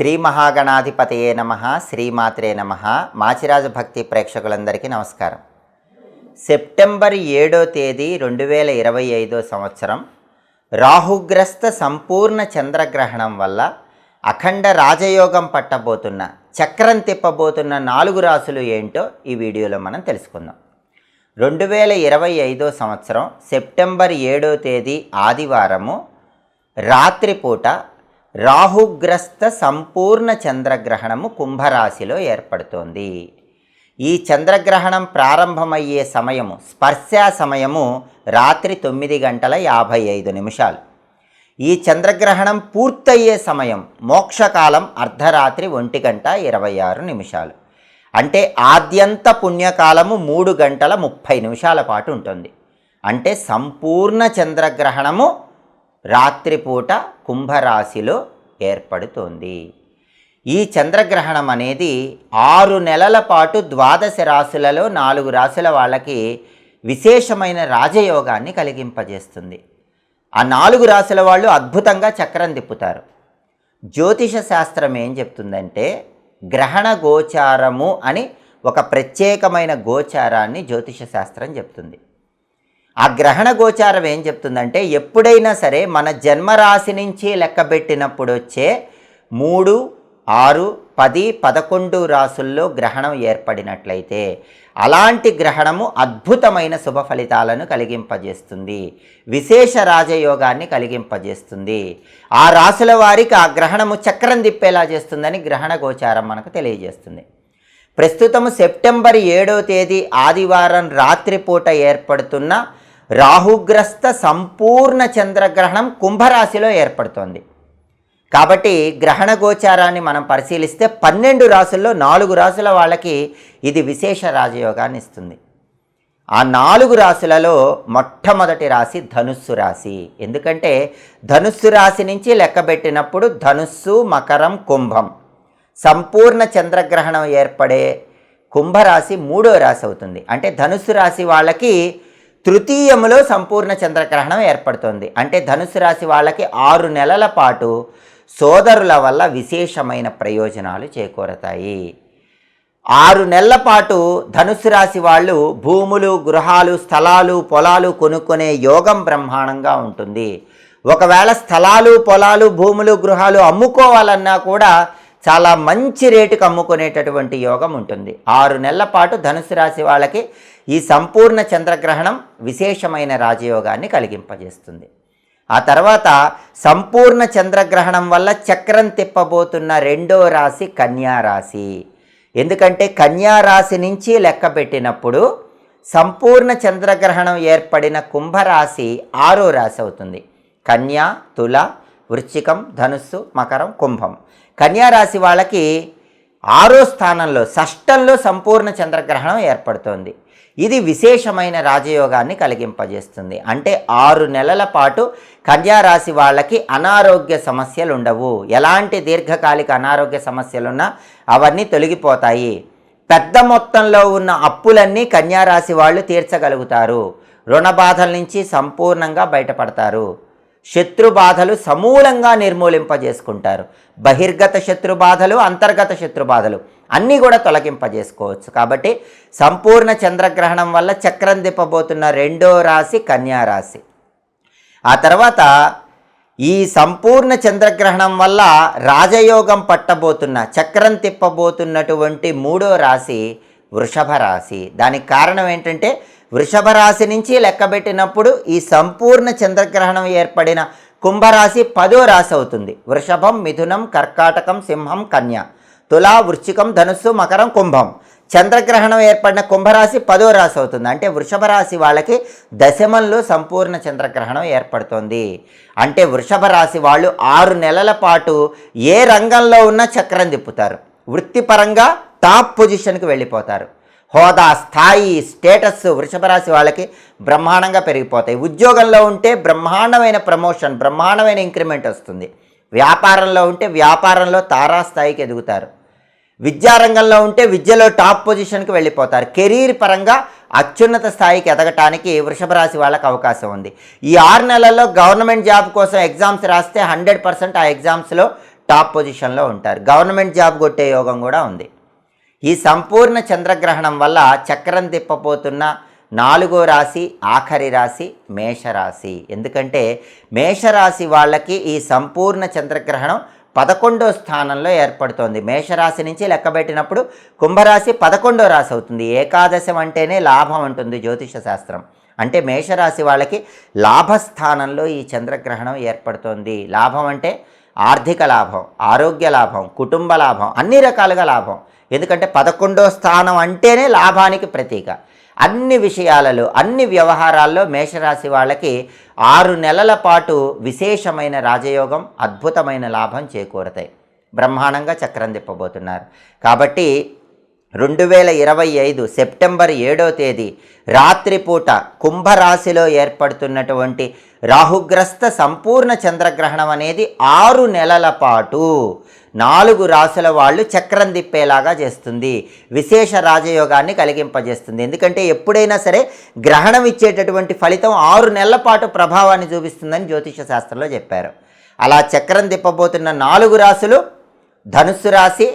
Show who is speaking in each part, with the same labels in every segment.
Speaker 1: శ్రీ మహాగణాధిపతయే నమ శ్రీమాత్రే నమ. మాచిరాజ భక్తి ప్రేక్షకులందరికీ నమస్కారం. సెప్టెంబర్ ఏడో తేదీ రెండు వేల ఇరవై ఐదో సంవత్సరం. రాహుగ్రస్త సంపూర్ణ చంద్రగ్రహణం వల్ల అఖండ రాజయోగం పట్టబోతున్న చక్రం తిప్పబోతున్న నాలుగు రాసులు ఏంటో ఈ వీడియోలో మనం తెలుసుకుందాం. రెండు వేల ఇరవై ఐదో సంవత్సరం సెప్టెంబర్ ఏడో తేదీ ఆదివారము రాత్రిపూట రాహుగ్రస్త సంపూర్ణ చంద్రగ్రహణము కుంభరాశిలో ఏర్పడుతోంది. ఈ చంద్రగ్రహణం ప్రారంభమయ్యే సమయము స్పర్శ సమయము రాత్రి తొమ్మిది గంటల యాభై ఐదు నిమిషాలు. ఈ చంద్రగ్రహణం పూర్తయ్యే సమయం మోక్షకాలం అర్ధరాత్రి ఒంటి గంట ఇరవై ఆరు నిమిషాలు. అంటే ఆద్యంత పుణ్యకాలము మూడు గంటల ముప్పై నిమిషాల పాటు ఉంటుంది. అంటే సంపూర్ణ చంద్రగ్రహణము రాత్రిపూట కుంభరాశిలో ఏర్పడుతోంది. ఈ చంద్రగ్రహణం అనేది ఆరు నెలల పాటు ద్వాదశ రాశులలో నాలుగు రాశుల వాళ్ళకి విశేషమైన రాజయోగాన్ని కలిగింపజేస్తుంది. ఆ నాలుగు రాశుల వాళ్ళు అద్భుతంగా చక్రం తిప్పుతారు. జ్యోతిష శాస్త్రం ఏం చెప్తుందంటే గ్రహణ గోచారము అని ఒక ప్రత్యేకమైన గోచారాన్ని జ్యోతిష శాస్త్రం చెప్తుంది. ఆ గ్రహణ గోచారం ఏం చెప్తుందంటే ఎప్పుడైనా సరే మన జన్మరాశి నుంచి లెక్కబెట్టినప్పుడు వచ్చే మూడు ఆరు పది పదకొండు రాసుల్లో గ్రహణం ఏర్పడినట్లయితే అలాంటి గ్రహణము అద్భుతమైన శుభ ఫలితాలను కలిగింపజేస్తుంది. విశేష రాజయోగాన్ని కలిగింపజేస్తుంది. ఆ రాసుల వారికి ఆ గ్రహణము చక్రం తిప్పేలా చేస్తుందని గ్రహణ గోచారం మనకు తెలియజేస్తుంది. ప్రస్తుతము సెప్టెంబర్ ఏడో తేదీ ఆదివారం రాత్రిపూట ఏర్పడుతున్న రాహుగ్రస్త సంపూర్ణ చంద్రగ్రహణం కుంభరాశిలో ఏర్పడుతోంది. కాబట్టి గ్రహణ గోచారాన్ని మనం పరిశీలిస్తే పన్నెండు రాసుల్లో నాలుగు రాసుల వాళ్ళకి ఇది విశేష రాజయోగాన్ని ఇస్తుంది. ఆ నాలుగు రాశులలో మొట్టమొదటి రాశి ధనుస్సు రాశి. ఎందుకంటే ధనుస్సు రాశి నుంచి లెక్కబెట్టినప్పుడు ధనుస్సు మకరం కుంభం సంపూర్ణ చంద్రగ్రహణం ఏర్పడే కుంభరాశి మూడో రాశి అవుతుంది. అంటే ధనుస్సు రాశి వాళ్ళకి తృతీయములో సంపూర్ణ చంద్రగ్రహణం ఏర్పడుతుంది. అంటే ధనుసు రాశి వాళ్ళకి ఆరు నెలల పాటు సోదరుల వల్ల విశేషమైన ప్రయోజనాలు చేకూరతాయి. ఆరు నెలల పాటు ధనుసు రాశి వాళ్ళు భూములు గృహాలు స్థలాలు పొలాలు కొనుక్కునే యోగం బ్రహ్మాండంగా ఉంటుంది. ఒకవేళ స్థలాలు పొలాలు భూములు గృహాలు అమ్ముకోవాలన్నా కూడా చాలా మంచి రేటుకు అమ్ముకునేటటువంటి యోగం ఉంటుంది. ఆరు నెలల పాటు ధనుసు రాశి వాళ్ళకి ఈ సంపూర్ణ చంద్రగ్రహణం విశేషమైన రాజయోగాన్ని కలిగింపజేస్తుంది. ఆ తర్వాత సంపూర్ణ చంద్రగ్రహణం వల్ల చక్రం తిప్పబోతున్న రెండో రాశి కన్యారాశి ఎందుకంటే కన్యా రాశి నుంచి లెక్క పెట్టినప్పుడు సంపూర్ణ చంద్రగ్రహణం ఏర్పడిన కుంభరాశి ఆరో రాశి అవుతుంది. కన్యా తుల వృశ్చికం ధనుస్సు మకరం కుంభం. కన్యారాశి వాళ్ళకి ఆరో స్థానంలో షష్టంలో సంపూర్ణ చంద్రగ్రహణం ఏర్పడుతోంది. ఇది విశేషమైన రాజయోగాన్ని కలిగింపజేస్తుంది. అంటే ఆరు నెలల పాటు కన్యారాశి వాళ్ళకి అనారోగ్య సమస్యలు ఉండవు ఎలాంటి దీర్ఘకాలిక అనారోగ్య సమస్యలున్నా అవన్నీ తొలగిపోతాయి. పెద్ద మొత్తంలో ఉన్న అప్పులన్నీ కన్యారాశి వాళ్ళు తీర్చగలుగుతారు. రుణ బాధల నుంచి సంపూర్ణంగా బయటపడతారు. శత్రు బాధలు సమూలంగా నిర్మూలింపజేసుకుంటారు. బహిర్గత శత్రు బాధలు అంతర్గత శత్రు బాధలు అన్నీ కూడా తొలగింపజేసుకోవచ్చు. కాబట్టి సంపూర్ణ చంద్రగ్రహణం వల్ల చక్రం తిప్పబోతున్న రెండో రాశి కన్యా రాశి. ఆ తర్వాత ఈ సంపూర్ణ చంద్రగ్రహణం వల్ల రాజయోగం పట్టబోతున్న చక్రం తిప్పబోతున్నటువంటి మూడో రాశి వృషభ రాశి. దానికి కారణం ఏంటంటే వృషభ రాశి నుంచి లెక్కబెట్టినప్పుడు ఈ సంపూర్ణ చంద్రగ్రహణం ఏర్పడిన కుంభరాశి పదో రాశి అవుతుంది. వృషభం మిథునం కర్కాటకం సింహం కన్య. తులా వృశ్చికం ధనుస్సు మకరం కుంభం. చంద్రగ్రహణం ఏర్పడిన కుంభరాశి పదో రాశి అవుతుంది. అంటే వృషభ రాశి వాళ్ళకి దశమంలో సంపూర్ణ చంద్రగ్రహణం ఏర్పడుతుంది. అంటే వృషభ రాశి వాళ్ళు ఆరు నెలల పాటు ఏ రంగంలో ఉన్నా చక్రం తిప్పుతారు. వృత్తిపరంగా టాప్ పొజిషన్కి వెళ్ళిపోతారు. హోదా స్థాయి స్టేటస్ వృషభరాశి వాళ్ళకి బ్రహ్మాండంగా పెరిగిపోతాయి. ఉద్యోగంలో ఉంటే బ్రహ్మాండమైన ప్రమోషన్ బ్రహ్మాండమైన ఇంక్రిమెంట్ వస్తుంది. వ్యాపారంలో ఉంటే వ్యాపారంలో తారాస్థాయికి ఎదుగుతారు. విద్యారంగంలో ఉంటే విద్యలో టాప్ పొజిషన్కి వెళ్ళిపోతారు. కెరీర్ పరంగా అత్యున్నత స్థాయికి ఎదగటానికి వృషభ రాశి వాళ్ళకి అవకాశం ఉంది. ఈ ఆరు నెలల్లో గవర్నమెంట్ జాబ్ కోసం ఎగ్జామ్స్ రాస్తే హండ్రెడ్ పర్సెంట్ ఆ ఎగ్జామ్స్లో టాప్ పొజిషన్లో ఉంటారు. గవర్నమెంట్ జాబ్ కొట్టే యోగం కూడా ఉంది. ఈ సంపూర్ణ చంద్రగ్రహణం వల్ల చక్రం తిప్పబోతున్న నాలుగో రాశి ఆఖరి రాశి మేషరాశి. ఎందుకంటే మేషరాశి వాళ్ళకి ఈ సంపూర్ణ చంద్రగ్రహణం పదకొండో స్థానంలో ఏర్పడుతోంది. మేషరాశి నుంచి లెక్కబెట్టినప్పుడు కుంభరాశి పదకొండో రాశి అవుతుంది. ఏకాదశం అంటేనే లాభం ఉంటుంది జ్యోతిష శాస్త్రం. అంటే మేషరాశి వాళ్ళకి లాభస్థానంలో ఈ చంద్రగ్రహణం ఏర్పడుతోంది. లాభం అంటే ఆర్థిక లాభం ఆరోగ్య లాభం కుటుంబ లాభం అన్ని రకాలుగా లాభం. ఎందుకంటే పదకొండో స్థానం అంటేనే లాభానికి ప్రతీక. అన్ని విషయాలలో అన్ని వ్యవహారాల్లో మేషరాశి వాళ్ళకి ఆరు నెలల పాటు విశేషమైన రాజయోగం అద్భుతమైన లాభం చేకూరతాయి. బ్రహ్మాండంగా చక్రం తిప్పబోతున్నారు. కాబట్టి రెండు వేల ఇరవై ఐదు సెప్టెంబర్ ఏడో తేదీ రాత్రిపూట కుంభరాశిలో ఏర్పడుతున్నటువంటి రాహుగ్రస్త సంపూర్ణ చంద్రగ్రహణం అనేది ఆరు నెలల పాటు నాలుగు రాసుల వాళ్ళు చక్రం తిప్పేలాగా చేస్తుంది. విశేష రాజయోగాన్ని కలిగింపజేస్తుంది. ఎందుకంటే ఎప్పుడైనా సరే గ్రహణం ఇచ్చేటటువంటి ఫలితం ఆరు నెలల పాటు ప్రభావాన్ని చూపిస్తుందని జ్యోతిష శాస్త్రంలో చెప్పారు. అలా చక్రం తిప్పబోతున్న నాలుగు రాసులు ధనుస్సు రాశి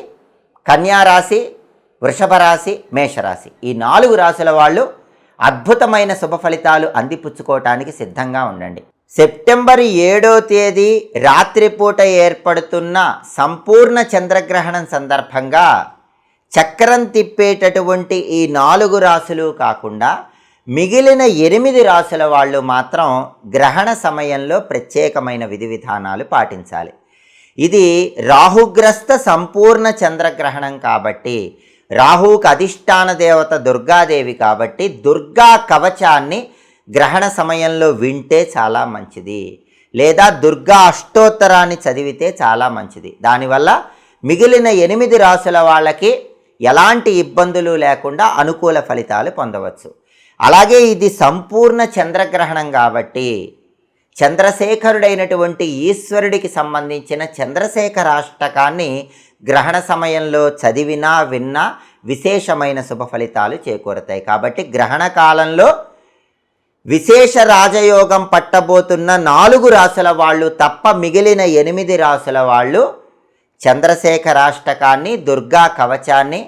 Speaker 1: కన్యా రాశి వృషభ రాశి మేషరాశి. ఈ నాలుగు రాశుల వాళ్ళు అద్భుతమైన శుభ ఫలితాలు అందిపుచ్చుకోవటానికి సిద్ధంగా ఉండండి. సెప్టెంబర్ ఏడో తేదీ రాత్రిపూట ఏర్పడుతున్న సంపూర్ణ చంద్రగ్రహణం సందర్భంగా చక్రం తిప్పేటటువంటి ఈ నాలుగు రాశులు కాకుండా మిగిలిన ఎనిమిది రాశుల వాళ్ళు మాత్రం గ్రహణ సమయంలో ప్రత్యేకమైన విధి విధానాలు పాటించాలి. ఇది రాహుగ్రస్త సంపూర్ణ చంద్రగ్రహణం కాబట్టి రాహువుకు అధిష్టాన దేవత దుర్గాదేవి కాబట్టి దుర్గా కవచాన్ని గ్రహణ సమయంలో వింటే చాలా మంచిది. లేదా దుర్గా అష్టోత్తరాన్ని చదివితే చాలా మంచిది. దానివల్ల మిగిలిన ఎనిమిది రాసుల వాళ్ళకి ఎలాంటి ఇబ్బందులు లేకుండా అనుకూల ఫలితాలు పొందవచ్చు. అలాగే ఇది సంపూర్ణ చంద్రగ్రహణం కాబట్టి చంద్రశేఖరుడైనటువంటి ఈశ్వరుడికి సంబంధించిన చంద్రశేఖరాష్టకాన్ని గ్రహణ సమయంలో చదివినా విన్నా విశేషమైన శుభ ఫలితాలు చేకూరతాయి. కాబట్టి గ్రహణ కాలంలో విశేష రాజయోగం పట్టబోతున్న నాలుగు రాసుల వాళ్ళు తప్ప మిగిలిన ఎనిమిది రాసుల వాళ్ళు చంద్రశేఖరాష్టకాన్ని దుర్గా కవచాన్ని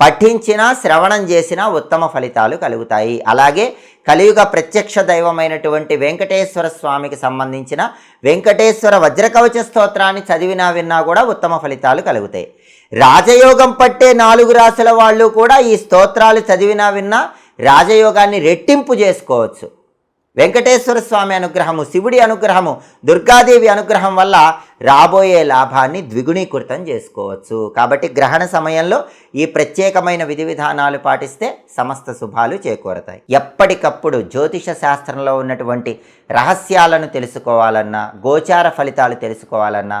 Speaker 1: పఠించినా శ్రవణం చేసినా ఉత్తమ ఫలితాలు కలుగుతాయి. అలాగే కలియుగ ప్రత్యక్ష దైవమైనటువంటి వెంకటేశ్వర స్వామికి సంబంధించిన వెంకటేశ్వర వజ్రకవచ స్తోత్రాన్ని చదివినా విన్నా కూడా ఉత్తమ ఫలితాలు కలుగుతాయి. రాజయోగం పట్టే నాలుగు రాసుల వాళ్ళు కూడా ఈ స్తోత్రాలు చదివినా విన్నా రాజయోగాన్ని రెట్టింపు చేసుకోవచ్చు. వెంకటేశ్వర స్వామి అనుగ్రహము శివుడి అనుగ్రహము దుర్గాదేవి అనుగ్రహం వల్ల రాబోయే లాభాన్ని ద్విగుణీకృతం చేసుకోవచ్చు. కాబట్టి గ్రహణ సమయంలో ఈ ప్రత్యేకమైన విధి విధానాలు పాటిస్తే సమస్త శుభాలు చేకూరతాయి. ఎప్పటికప్పుడు జ్యోతిష శాస్త్రంలో ఉన్నటువంటి రహస్యాలను తెలుసుకోవాలన్నా గోచార ఫలితాలు తెలుసుకోవాలన్నా